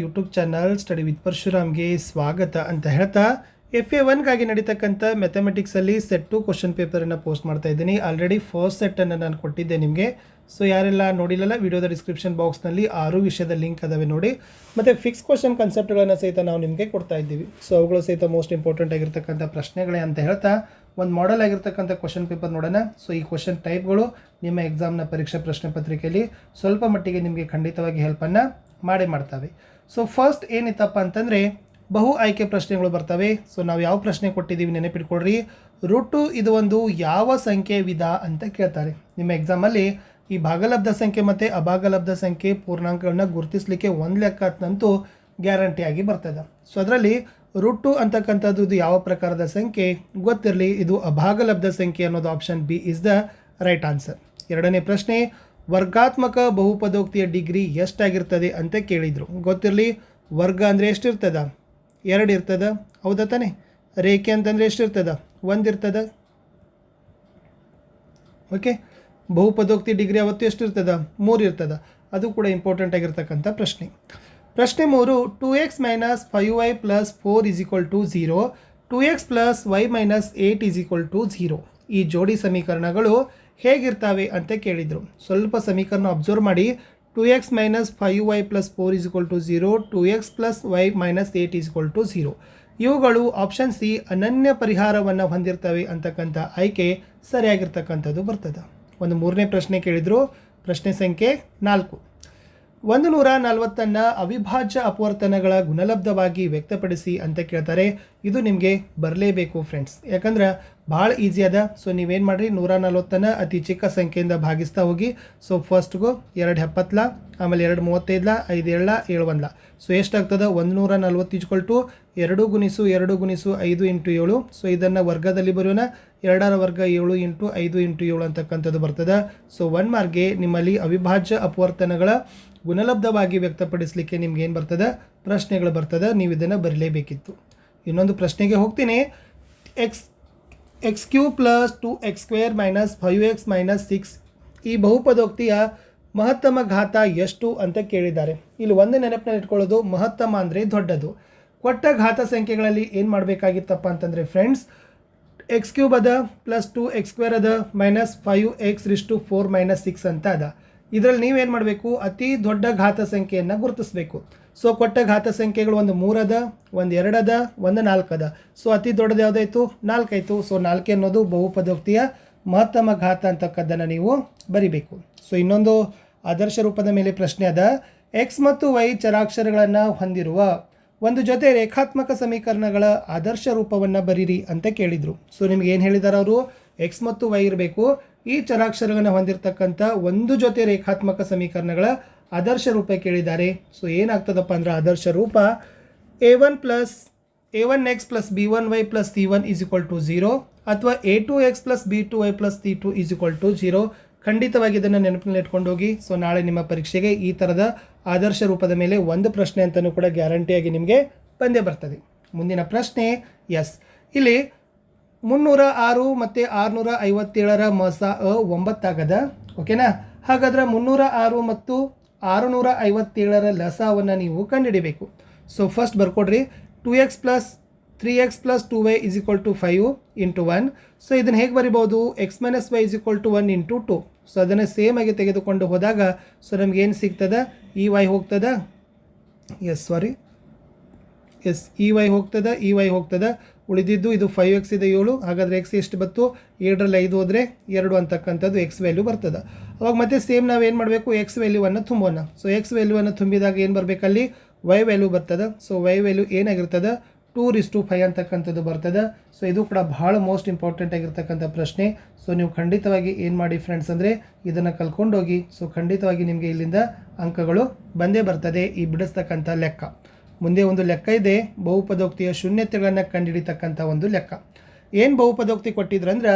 YouTube channel study with ಪರಶುರಾಮ್ಗೆ ಸ್ವಾಗತ ಅಂತ ಹೇಳ್ತಾ ಎಫ್ ಎ ಒನ್ಗಾಗಿ ನಡೀತಕ್ಕಂಥ ಮ್ಯಾಥಮೆಟಿಕ್ಸಲ್ಲಿ set two question paper post ಮಾಡ್ತಾ ಇದ್ದೀನಿ. ಆಲ್ರೆಡಿ ಫಸ್ಟ್ ಸೆಟ್ಟನ್ನು ನಾನು ಕೊಟ್ಟಿದ್ದೆ ನಿಮಗೆ. ಸೊ ಯಾರೆಲ್ಲ ನೋಡಿಲ್ಲಲ್ಲ ವಿಡಿಯೋದ ಡಿಸ್ಕ್ರಿಪ್ಷನ್ ಬಾಕ್ಸ್ನಲ್ಲಿ ಆರು ವಿಷಯದ ಲಿಂಕ್ ಅದಾವೆ ನೋಡಿ. ಮತ್ತು ಫಿಕ್ಸ್ ಕ್ವಶನ್ ಕನ್ಸೆಪ್ಟ್ಗಳನ್ನು ಸಹಿತ ನಾವು ನಿಮಗೆ ಕೊಡ್ತಾ ಇದ್ದೀವಿ. ಸೊ ಅವುಗಳು ಸಹಿತ ಮೋಸ್ಟ್ ಇಂಪಾರ್ಟೆಂಟ್ ಆಗಿರ್ತಕ್ಕಂಥ ಪ್ರಶ್ನೆಗಳೇ ಅಂತ ಹೇಳ್ತಾ ಒಂದು ಮಾಡೆಲ್ ಆಗಿರ್ತಕ್ಕಂಥ ಕ್ವಶನ್ ಪೇಪರ್ ನೋಡೋಣ. ಸೊ ಈ ಕ್ವಶನ್ ಟೈಪ್ಗಳು ನಿಮ್ಮ ಎಕ್ಸಾಮ್ನ ಪರೀಕ್ಷಾ ಪ್ರಶ್ನೆ ಪತ್ರಿಕೆಯಲ್ಲಿ ಸ್ವಲ್ಪ ಮಟ್ಟಿಗೆ ನಿಮಗೆ ಖಂಡಿತವಾಗಿ ಹೆಲ್ಪನ್ನು ಮಾಡೇ ಮಾಡ್ತವೆ. ಸೊ ಫಸ್ಟ್ ಏನಿತ್ತಪ್ಪ ಅಂತಂದರೆ ಬಹು ಆಯ್ಕೆ ಪ್ರಶ್ನೆಗಳು ಬರ್ತವೆ. ಸೊ ನಾವು ಯಾವ ಪ್ರಶ್ನೆ ಕೊಟ್ಟಿದ್ದೀವಿ ನೆನಪಿಟ್ಕೊಡ್ರಿ ರೂಟು ಇದು ಒಂದು ಯಾವ ಸಂಖ್ಯೆ ವಿಧ ಅಂತ ಕೇಳ್ತಾರೆ. ನಿಮ್ಮ ಎಕ್ಸಾಮಲ್ಲಿ ಈ ಭಾಗಲಬ್ಧ ಸಂಖ್ಯೆ ಮತ್ತು ಅಭಾಗಲಬ್ಧ ಸಂಖ್ಯೆ ಪೂರ್ಣಾಂಕಗಳನ್ನ ಗುರುತಿಸಲಿಕ್ಕೆ ಒಂದು ಲೆಕ್ಕ ಲೆಕ್ಕದಂತೂ ಗ್ಯಾರಂಟಿಯಾಗಿ ಬರ್ತದೆ. ಸೊ ಅದರಲ್ಲಿ ರೂಟ್ ಟು ಅಂತಕ್ಕಂಥದ್ದು ಇದು ಯಾವ ಪ್ರಕಾರದ ಸಂಖ್ಯೆ? ಗೊತ್ತಿರಲಿ, ಇದು ಅಭಾಗಲಬ್ಧ ಸಂಖ್ಯೆ ಅನ್ನೋದು option B is the right answer ಎರಡನೇ ಪ್ರಶ್ನೆ, ವರ್ಗಾತ್ಮಕ ಬಹುಪದೋಕ್ತಿಯ ಡಿಗ್ರಿ ಎಷ್ಟಾಗಿರ್ತದೆ ಅಂತ ಕೇಳಿದರು. ಗೊತ್ತಿರಲಿ, ವರ್ಗ ಅಂದರೆ ಎಷ್ಟಿರ್ತದ? ಎರಡು ಇರ್ತದ? ಹೌದಾ ತಾನೆ? ರೇಖೆ ಅಂತಂದರೆ ಎಷ್ಟಿರ್ತದ? ಒಂದು ಇರ್ತದ? ಓಕೆ ಬಹುಪದೋಕ್ತಿ ಡಿಗ್ರಿ ಅವತ್ತು ಎಷ್ಟಿರ್ತದ? ಮೂರು ಇರ್ತದ. ಅದು ಕೂಡ ಇಂಪಾರ್ಟೆಂಟ್ ಆಗಿರ್ತಕ್ಕಂಥ ಪ್ರಶ್ನೆ. ಪ್ರಶ್ನೆ ಮೂರು two X minus five Y plus four is equal to zero two X plus Y minus eight is equal to zero ಈ ಜೋಡಿ ಸಮೀಕರಣಗಳು ಹೇಗಿರ್ತವೆ ಅಂತ ಕೇಳಿದರು. ಸ್ವಲ್ಪ ಸಮೀಕರಣ ಅಬ್ಸರ್ವ್ ಮಾಡಿ. Two X minus five Y plus four is equal to zero two X plus Y minus eight is equal to zero ಇವುಗಳು option C ಅನನ್ಯ ಪರಿಹಾರವನ್ನು ಹೊಂದಿರ್ತವೆ ಅಂತಕ್ಕಂಥ ಆಯ್ಕೆ ಸರಿಯಾಗಿರ್ತಕ್ಕಂಥದ್ದು ಬರ್ತದೆ. ಒಂದು ಮೂರನೇ ಪ್ರಶ್ನೆ ಕೇಳಿದರು. ಪ್ರಶ್ನೆ ಸಂಖ್ಯೆ ನಾಲ್ಕು. ಒಂದು ನೂರ ನಲವತ್ತನ್ನು ಅವಿಭಾಜ್ಯ ಅಪವರ್ತನಗಳ ಗುಣಲಬ್ಧವಾಗಿ ವ್ಯಕ್ತಪಡಿಸಿ ಅಂತ ಕೇಳ್ತಾರೆ. ಇದು ನಿಮಗೆ ಬರಲೇಬೇಕು ಫ್ರೆಂಡ್ಸ್ ಯಾಕಂದ್ರೆ ಭಾಳ ಈಸಿ ಅದ. ಸೊ ನೀವೇನು ಮಾಡಿರಿ? ನೂರ ನಲ್ವತ್ತನ್ನು ಅತಿ ಚಿಕ್ಕ ಸಂಖ್ಯೆಯಿಂದ ಭಾಗಿಸ್ತಾ ಹೋಗಿ. ಸೊ ಫಸ್ಟ್ಗೂ ಎರಡು ಎಪ್ಪತ್ತಲ, ಆಮೇಲೆ ಎರಡು ಮೂವತ್ತೈದಲ, ಐದು ಏಳ ಏಳು ಒಂದ್ಲ. ಸೊ ಎಷ್ಟಾಗ್ತದೆ? ಒಂದು ನೂರ ನಲ್ವತ್ತು ಇಜ್ಕೊಳ್ಟು ಎರಡು ಗುಣಿಸು ಎರಡು ಗುಣಿಸು ಐದು ಇಂಟು ಏಳು. ಸೊ ಇದನ್ನು ವರ್ಗದಲ್ಲಿ ಬರೋಣ ಎರಡರ ವರ್ಗ ಏಳು ಇಂಟು ಐದು ಇಂಟು ಏಳು ಅಂತಕ್ಕಂಥದ್ದು ಬರ್ತದೆ. ಸೊ ಒನ್ ಮಾರ್ಗೆ ನಿಮ್ಮಲ್ಲಿ ಅವಿಭಾಜ್ಯ ಅಪವರ್ತನಗಳ ಗುಣಲಬ್ಧವಾಗಿ ವ್ಯಕ್ತಪಡಿಸಲಿಕ್ಕೆ ನಿಮ್ಗೆ ಏನು ಬರ್ತದೆ? ಪ್ರಶ್ನೆಗಳು ಬರ್ತದೆ. ನೀವು ಇದನ್ನು ಬರೀಲೇಬೇಕಿತ್ತು. ಇನ್ನೊಂದು ಪ್ರಶ್ನೆಗೆ ಹೋಗ್ತೀನಿ. X x cube plus two x square minus five x minus six ಈ ಬಹುಪದೋಕ್ತಿಯ ಮಹತ್ತಮ ಘಾತ ಎಷ್ಟು ಅಂತ ಕೇಳಿದ್ದಾರೆ. ಇಲ್ಲಿ ಒಂದು ನೆನಪಿನಲ್ಲಿ ಇಟ್ಕೊಳ್ಳೋದು ಮಹತ್ತಮ ಅಂದರೆ ದೊಡ್ಡದು. ಕೊಟ್ಟ ಘಾತ ಸಂಖ್ಯೆಗಳಲ್ಲಿ ಏನು ಮಾಡಬೇಕಾಗಿತ್ತಪ್ಪ ಅಂತಂದರೆ ಫ್ರೆಂಡ್ಸ್ ಎಕ್ಸ್ ಕ್ಯೂಬ್ ಅದ ಪ್ಲಸ್ ಟು ಎಕ್ಸ್ ಸ್ಕ್ವೇರ್ ಅದ minus five x raise to four minus six ಅಂತ ಅದ. ಇದರಲ್ಲಿ ನೀವೇನು ಮಾಡಬೇಕು? ಅತಿ ದೊಡ್ಡ ಘಾತ ಸಂಖ್ಯೆಯನ್ನು ಗುರುತಿಸಬೇಕು. ಸೊ ಕೊಟ್ಟ ಘಾತ ಸಂಖ್ಯೆಗಳು ಒಂದು ಮೂರದ, ಒಂದು ಎರಡದ, ಒಂದು ನಾಲ್ಕದ. ಸೊ ಅತಿ ದೊಡ್ಡದು ಯಾವುದಾಯ್ತು? ನಾಲ್ಕಾಯಿತು. ಸೊ ನಾಲ್ಕು ಅನ್ನೋದು ಬಹುಪದೋಕ್ತಿಯ ಮಹತ್ತಮ ಘಾತ ಅಂತಕ್ಕದ್ದನ್ನು ನೀವು ಬರಿಬೇಕು. ಸೊ ಇನ್ನೊಂದು ಆದರ್ಶ ರೂಪದ ಮೇಲೆ ಪ್ರಶ್ನೆ ಅದ. ಎಕ್ಸ್ ಮತ್ತು ವೈ ಚರಾಕ್ಷರಗಳನ್ನು ಹೊಂದಿರುವ ಒಂದು ಜೊತೆ ರೇಖಾತ್ಮಕ ಸಮೀಕರಣಗಳ ಆದರ್ಶ ರೂಪವನ್ನು ಬರೀರಿ ಅಂತ ಕೇಳಿದರು. ಸೊ ನಿಮ್ಗೆ ಏನು ಹೇಳಿದಾರೆ ಅವರು? ಎಕ್ಸ್ ಮತ್ತು ವೈ ಇರಬೇಕು. ಈ ಚರಾಕ್ಷರಗಳನ್ನು ಹೊಂದಿರತಕ್ಕಂಥ ಒಂದು ಜೊತೆ ರೇಖಾತ್ಮಕ ಸಮೀಕರಣಗಳ ಆದರ್ಶ ರೂಪ ಕೇಳಿದ್ದಾರೆ. ಸೊ ಏನಾಗ್ತದಪ್ಪ ಅಂದ್ರೆ ಆದರ್ಶ ರೂಪ a one plus a one x plus b one y plus c one is equal to zero ಅಥವಾ a two x plus b two y plus c two is equal to zero ಖಂಡಿತವಾಗಿ ಇದನ್ನು ನೆನಪಿನಲ್ಲಿ ಇಟ್ಕೊಂಡು ಹೋಗಿ. So ನಾಳೆ ನಿಮ್ಮ ಪರೀಕ್ಷೆಗೆ ಈ ಥರದ ಆದರ್ಶ ರೂಪದ ಮೇಲೆ ಒಂದು ಪ್ರಶ್ನೆ ಅಂತಲೂ ಕೂಡ ಗ್ಯಾರಂಟಿಯಾಗಿ ನಿಮಗೆ ಬಂದೇ ಬರ್ತದೆ. ಮುಂದಿನ ಪ್ರಶ್ನೆ ಎಸ್ ಇಲ್ಲಿ ಮುನ್ನೂರ ಆರು ಮತ್ತು ಆರುನೂರ ಐವತ್ತೇಳರ ಮಸ ಅ ಒಂಬತ್ತಾಗದ? ಓಕೆನಾ ಹಾಗಾದ್ರೆ ಮುನ್ನೂರ ಆರು ಮತ್ತು ಆರುನೂರ ಐವತ್ತೇಳರ ಲಸವನ್ನು ನೀವು ಕಂಡುಹಿಡಿಬೇಕು. So first ಬರ್ಕೊಡ್ರಿ. Two x plus three x plus two y is equal to five into one so ಇದನ್ನು ಹೇಗೆ ಬರಿಬೋದು x minus y is equal to one into two so ಅದನ್ನು ಸೇಮ್ ಆಗಿ ತೆಗೆದುಕೊಂಡು ಹೋದಾಗ ಸೊ ನಮ್ಗೆ ಏನು ಸಿಗ್ತದೆ? ಇ ವೈ ಹೋಗ್ತದೆ? ಎಸ್ ಸಾರಿ ಎಸ್ ಇ ವೈ ಹೋಗ್ತದೆ? ಇ ವೈ ಹೋಗ್ತದೆ? ಉಳಿದಿದ್ದು ಇದು ಫೈವ್ ಎಕ್ಸ್ ಇದೆ ಏಳು, ಹಾಗಾದರೆ ಎಕ್ಸ್ ಎಷ್ಟು ಬತ್ತು ಏಳರಲ್ಲಿ ಐದು ಹೋದರೆ ಎರಡು ಅಂತಕ್ಕಂಥದ್ದು ಎಕ್ಸ್ ವ್ಯಾಲ್ಯೂ ಬರ್ತದೆ. ಅವಾಗ ಮತ್ತೆ ಸೇಮ್ ನಾವು ಏನು ಮಾಡಬೇಕು? ಎಕ್ಸ್ ವ್ಯಾಲ್ಯೂವನ್ನು ತುಂಬೋಣ. ಸೊ ಎಕ್ಸ್ ವ್ಯಾಲ್ಯೂವನ್ನು ತುಂಬಿದಾಗ ಏನು ಬರಬೇಕಲ್ಲಿ? ವೈ ವ್ಯಾಲ್ಯೂ ಬರ್ತದೆ. ಸೊ ವೈ ವ್ಯಾಲ್ಯೂ ಏನಾಗಿರ್ತದೆ? ಟೂ ರಿಸ್ ಟು ಫೈವ್ ಅಂತಕ್ಕಂಥದ್ದು ಬರ್ತದೆ. ಸೊ ಇದು ಕೂಡ ಭಾಳ ಮೋಸ್ಟ್ ಇಂಪಾರ್ಟೆಂಟ್ ಆಗಿರ್ತಕ್ಕಂಥ ಪ್ರಶ್ನೆ. ಸೊ ನೀವು ಖಂಡಿತವಾಗಿ ಏನು ಮಾಡಿ ಫ್ರೆಂಡ್ಸ್ ಅಂದರೆ ಇದನ್ನು ಕಲ್ಕೊಂಡೋಗಿ. ಸೊ ಖಂಡಿತವಾಗಿ ನಿಮಗೆ ಇಲ್ಲಿಂದ ಅಂಕಗಳು ಬಂದೇ ಬರ್ತದೆ ಈ ಬಿಡಿಸ್ತಕ್ಕಂಥ ಲೆಕ್ಕ. ಮುಂದೆ ಒಂದು ಲೆಕ್ಕ ಇದೆ. ಬಹುಪದೋಕ್ತಿಯ ಶೂನ್ಯತೆಗಳನ್ನು ಕಂಡುಹಿಡಿತಕ್ಕಂಥ ಒಂದು ಲೆಕ್ಕ. ಏನು ಬಹುಪದೋಕ್ತಿ ಕೊಟ್ಟಿದ್ರು ಅಂದ್ರೆ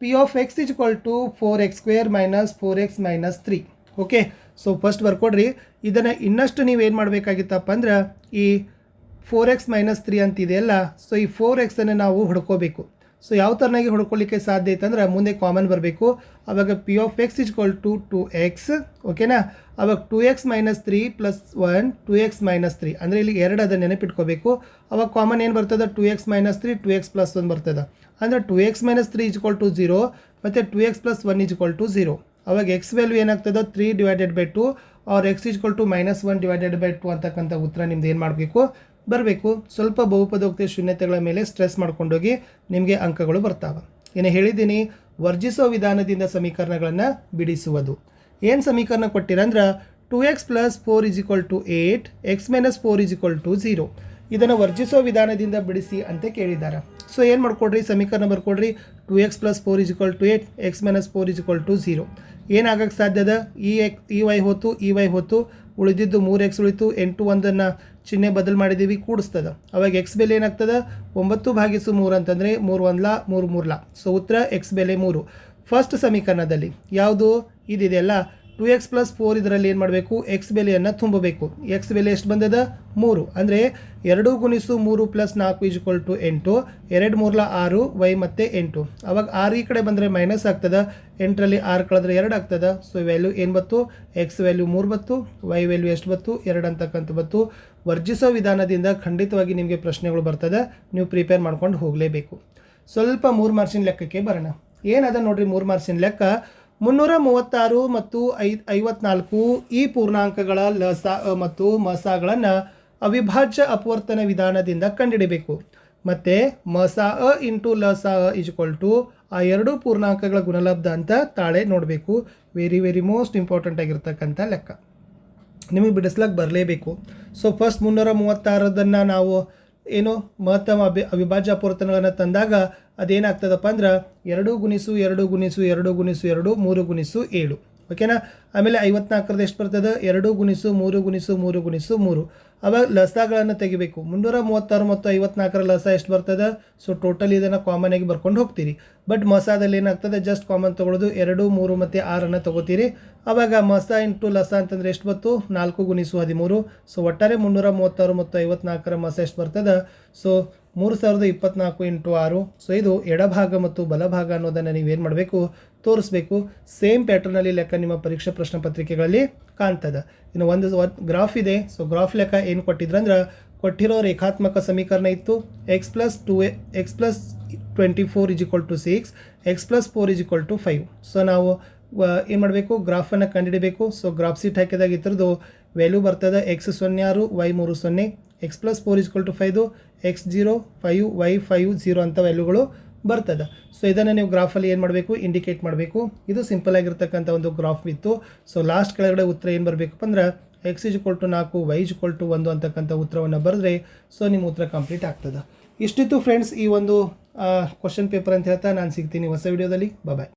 p of x is equal to four x square minus four x minus three okay so first ಬರ್ಕೊಡ್ರಿ ಇದನ್ನು ಇನ್ನಷ್ಟು ನೀವೇನು ಮಾಡಬೇಕಾಗಿತ್ತಪ್ಪ ಅಂದ್ರೆ ಈ ಫೋರ್ ಎಕ್ಸ್ ಮೈನಸ್ ತ್ರೀ ಅಂತಿದೆಯಲ್ಲ ಸೊ ಈ ಫೋರ್ ಎಕ್ಸನ್ನು ನಾವು ಹುಡ್ಕೋಬೇಕು. ಸೊ ಯಾವ ಥರನಾಗಿ ಹೊಡ್ಕೊಳ್ಳಿಕ್ಕೆ ಸಾಧ್ಯ ಇತ್ತಂದ್ರೆ ಮುಂದೆ ಕಾಮನ್ ಬರಬೇಕು. ಅವಾಗ p of x is equal to two x ಓಕೆನಾ ಅವಾಗ two x minus three plus one two x minus three ಅಂದರೆ ಇಲ್ಲಿ ಎರಡು ಅದನ್ನು ನೆನಪಿಟ್ಕೋಬೇಕು. ಅವಾಗ ಕಾಮನ್ ಏನು ಬರ್ತದೆ? Two x minus three two x plus one ಬರ್ತದೆ. ಅಂದರೆ two x minus three is equal to zero ಮತ್ತು two x plus one is equal to zero ಅವಾಗ ಎಕ್ಸ್ ವ್ಯಾಲ್ಯೂ ಏನಾಗ್ತದೆ? Three divided by two or x is equal to minus one divided by two ಅಂತಕ್ಕಂಥ ಉತ್ತರ ನಿಮ್ದು ಏನು ಮಾಡಬೇಕು? ಬರಬೇಕು. ಸ್ವಲ್ಪ ಬಹುಪದೋಕ್ತಿ ಶೂನ್ಯತೆಗಳ ಮೇಲೆ ಸ್ಟ್ರೆಸ್ ಮಾಡ್ಕೊಂಡೋಗಿ ನಿಮಗೆ ಅಂಕಗಳು ಬರ್ತಾವೆ. ಏನು ಹೇಳಿದ್ದೀನಿ, ವರ್ಜಿಸೋ ವಿಧಾನದಿಂದ ಸಮೀಕರಣಗಳನ್ನು ಬಿಡಿಸುವುದು. ಏನು ಸಮೀಕರಣ ಕೊಟ್ಟಿರಂದ್ರೆ two x plus four is equal to eight x minus four is equal to zero ಇದನ್ನು ವರ್ಜಿಸೋ ವಿಧಾನದಿಂದ ಬಿಡಿಸಿ ಅಂತ ಕೇಳಿದ್ದಾರೆ ಸೊ ಏನು ಮಾಡ್ಕೊಡ್ರಿ? ಸಮೀಕರಣ ಬರ್ಕೊಡ್ರಿ. Two x plus four is equal to eight x minus four is equal to zero ಏನಾಗಕ್ಕೆ ಸಾಧ್ಯದ ಈ ಎಕ್ ಈ ವೈ ಹೊತ್ತು ಈ ವೈ ಹೊತ್ತು ಉಳಿದಿದ್ದು ಮೂರು ಎಕ್ಸ್ ಉಳಿತು, ಎಂಟು ಒಂದನ್ನು ಚಿಹ್ನೆ ಬದಲು ಮಾಡಿದ್ದೀವಿ ಕೂಡಿಸ್ತದ. ಅವಾಗ ಎಕ್ಸ್ ಬೆಲೆ ಏನಾಗ್ತದೆ? ಒಂಬತ್ತು ಭಾಗಿಸು ಮೂರು ಅಂತಂದರೆ ಮೂರು ಒಂದ್ಲ, ಮೂರು ಮೂರ್ಲ. ಸೊ ಉತ್ತರ ಎಕ್ಸ್ ಬೆಲೆ ಮೂರು. ಫಸ್ಟ್ ಸಮೀಕರಣದಲ್ಲಿ ಯಾವುದು? ಇದಿದೆಯಲ್ಲ? ಟು ಎಕ್ಸ್ ಪ್ಲಸ್ ಫೋರ್ ಇದರಲ್ಲಿ ಏನು ಮಾಡಬೇಕು? ಎಕ್ಸ್ ಬೆಲೆಯನ್ನು ತುಂಬಬೇಕು. ಎಕ್ಸ್ ಬೆಲೆ ಎಷ್ಟು ಬಂದದ? ಮೂರು. ಅಂದರೆ ಎರಡು ಗುಣಿಸು ಮೂರು ಪ್ಲಸ್ ನಾಲ್ಕು ಇಜ್ಕೊಲ್ ಟು ಎಂಟು. ಎರಡು ಮೂರ್ಲ ಆರು ವೈ ಮತ್ತು ಎಂಟು. ಅವಾಗ ಆರು ಈ ಕಡೆ ಬಂದರೆ ಮೈನಸ್ ಆಗ್ತದೆ? ಎಂಟರಲ್ಲಿ ಆರು ಕಳೆದ್ರೆ ಎರಡು ಆಗ್ತದೆ? ಸೊ ವ್ಯಾಲ್ಯೂ ಏನು ಬತ್ತು ಎಕ್ಸ್ ವ್ಯಾಲ್ಯೂ ಮೂರು ಬತ್ತು ವೈ ವ್ಯಾಲ್ಯೂ ಎಷ್ಟು ಬತ್ತು ಎರಡು ಅಂತಕ್ಕಂಥ ಬತ್ತು ವರ್ಜಿಸೋ ವಿಧಾನದಿಂದ ಖಂಡಿತವಾಗಿ ನಿಮಗೆ ಪ್ರಶ್ನೆಗಳು ಬರ್ತದೆ. ನೀವು ಪ್ರಿಪೇರ್ ಮಾಡ್ಕೊಂಡು ಹೋಗಲೇಬೇಕು. ಸ್ವಲ್ಪ ಮೂರು ಮಾರ್ಕ್ಸಿನ ಲೆಕ್ಕಕ್ಕೆ ಬರೋಣ. ಏನದ ನೋಡ್ರಿ ಮೂರು ಮಾರ್ಕ್ಸಿನ ಲೆಕ್ಕ? ಮುನ್ನೂರ ಮೂವತ್ತಾರು ಮತ್ತು ಐ, ಐವತ್ನಾಲ್ಕು ಈ ಪೂರ್ಣಾಂಕಗಳ ಲಸ ಮತ್ತು ಮಸಾಗಳನ್ನು ಅವಿಭಾಜ್ಯ ಅಪವರ್ತನ ವಿಧಾನದಿಂದ ಕಂಡುಹಿಡಬೇಕು. ಮತ್ತು ಮಸಾ, ಅ ಇಂಟು ಲಸ, ಅ ಟು ಆ ಎರಡೂ ಪೂರ್ಣಾಂಕಗಳ ಗುಣಲಬ್ಧ ಅಂತ ತಾಳೆ ನೋಡಬೇಕು. ವೆರಿ ವೆರಿ ಮೋಸ್ಟ್ ಇಂಪಾರ್ಟೆಂಟ್ ಆಗಿರ್ತಕ್ಕಂಥ ಲೆಕ್ಕ. ನಿಮಗೆ ಬಿಡಿಸ್ಲಕ್ಕೆ ಬರಲೇಬೇಕು. ಸೊ ಫಸ್ಟ್ ಮುನ್ನೂರ ಮೂವತ್ತಾರದನ್ನು ನಾವು ಏನು ಮಹತ್ತಮ ಅಭಿ, ಅವಿಭಾಜ್ಯ ಅಪವರ್ತನಗಳನ್ನು ತಂದಾಗ ಅದೇನಾಗ್ತದಪ್ಪ ಅಂದ್ರೆ ಎರಡು ಗುಣಿಸು ಎರಡು ಗುಣಿಸು ಎರಡು ಗುಣಿಸು ಎರಡು ಮೂರು ಗುಣಿಸು ಏಳು. ಓಕೆನಾ ಆಮೇಲೆ ಐವತ್ನಾಲ್ಕರದ್ದು ಎಷ್ಟು ಬರ್ತದೆ? ಎರಡು ಗುಣಿಸು ಮೂರು ಗುಣಿಸು ಮೂರು ಗುಣಿಸು ಮೂರು. ಅವಾಗ ಲಸಗಳನ್ನು ತೆಗಿಬೇಕು. ಮುನ್ನೂರ ಮೂವತ್ತಾರು ಮತ್ತು ಐವತ್ನಾಲ್ಕರ ಲಸ ಎಷ್ಟು ಬರ್ತದೆ? ಸೊ ಟೋಟಲ್ ಇದನ್ನು ಕಾಮನ್ ಆಗಿ ಬರ್ಕೊಂಡು ಹೋಗ್ತೀರಿ. ಬಟ್ ಮಸಾದಲ್ಲಿ ಏನಾಗ್ತದೆ? ಜಸ್ಟ್ ಕಾಮನ್ ತೊಗೊಳೋದು ಎರಡು, ಮೂರು ಮತ್ತು ಆರನ್ನು ತೊಗೋತೀರಿ. ಅವಾಗ ಮಸ ಇಂಟು ಲಸ ಅಂತಂದರೆ ಎಷ್ಟು ಬತ್ತು? ನಾಲ್ಕು ಗುಣಿಸು ಹದಿಮೂರು. ಸೊ ಒಟ್ಟಾರೆ ಮುನ್ನೂರ ಮೂವತ್ತಾರು ಮತ್ತು ಐವತ್ನಾಲ್ಕರ ಮಸ ಎಷ್ಟು ಬರ್ತದೆ? ಸೊ ಮೂರು ಸಾವಿರದ ಇಪ್ಪತ್ನಾಲ್ಕು ಇಂಟು ಆರು. ಸೊ ಇದು ಎಡಭಾಗ ಮತ್ತು ಬಲಭಾಗ ಅನ್ನೋದನ್ನು ನೀವೇನು ಮಾಡಬೇಕು? ತೋರಿಸ್ಬೇಕು. ಸೇಮ್ ಪ್ಯಾಟರ್ನಲ್ಲಿ ಲೆಕ್ಕ ನಿಮ್ಮ ಪರೀಕ್ಷಾ ಪ್ರಶ್ನೆ ಪತ್ರಿಕೆಗಳಲ್ಲಿ ಕಾಣ್ತದೆ. ಇನ್ನು ಒಂದು ಗ್ರಾಫ್ ಇದೆ. ಸೊ ಗ್ರಾಫ್ ಲೆಕ್ಕ ಏನು ಕೊಟ್ಟಿದ್ರಂದ್ರೆ ಕೊಟ್ಟಿರೋ ರೇಖಾತ್ಮಕ ಸಮೀಕರಣ ಇತ್ತು. X plus two x plus twenty four is equal to six x plus four is equal to five so ನಾವು ಏನು ಮಾಡಬೇಕು? ಗ್ರಾಫನ್ನು ಕಂಡುಹಿಡಬೇಕು ಸೊ ಗ್ರಾಫ್ ಸೀಟ್ ಹಾಕಿದಾಗ ಇದ್ರದ್ದು ವ್ಯಾಲ್ಯೂ ಬರ್ತದೆ. ಎಕ್ಸ್ ಸೊನ್ನೆ ಆರು ವೈ ಮೂರು ಸೊನ್ನೆ. X plus four is equal to five x zero five y five zero ಅಂತ ವ್ಯಾಲ್ಯೂಗಳು ಬರ್ತದೆ. ಸೊ ಇದನ್ನು ನೀವು ಗ್ರಾಫಲ್ಲಿ ಏನು ಮಾಡಬೇಕು? ಇಂಡಿಕೇಟ್ ಮಾಡಬೇಕು. ಇದು ಸಿಂಪಲ್ ಆಗಿರ್ತಕ್ಕಂಥ ಒಂದು ಗ್ರಾಫ್ ಇತ್ತು. ಸೊ ಲಾಸ್ಟ್ ಕೆಳಗಡೆ ಉತ್ತರ ಏನು ಬರಬೇಕು ಅಂದ್ರೆ ಎಕ್ಸ್ ಇಜ್ ಟು ನಾಲ್ಕು ವೈ ಇಜ್ ಟು ಒಂದು ಅಂತಕ್ಕಂಥ ಉತ್ತರವನ್ನು ಬರೆದ್ರೆ ಸೊ ನಿಮ್ಮ ಉತ್ತರ ಕಂಪ್ಲೀಟ್ ಆಗ್ತದೆ. ಇಷ್ಟಿತ್ತು ಫ್ರೆಂಡ್ಸ್ ಈ ಒಂದು ಕ್ವಶನ್ ಪೇಪರ್ ಅಂತ ಹೇಳ್ತಾ ನಾನು ಸಿಗ್ತೀನಿ ಹೊಸ ವಿಡಿಯೋದಲ್ಲಿ ಬಾಯ್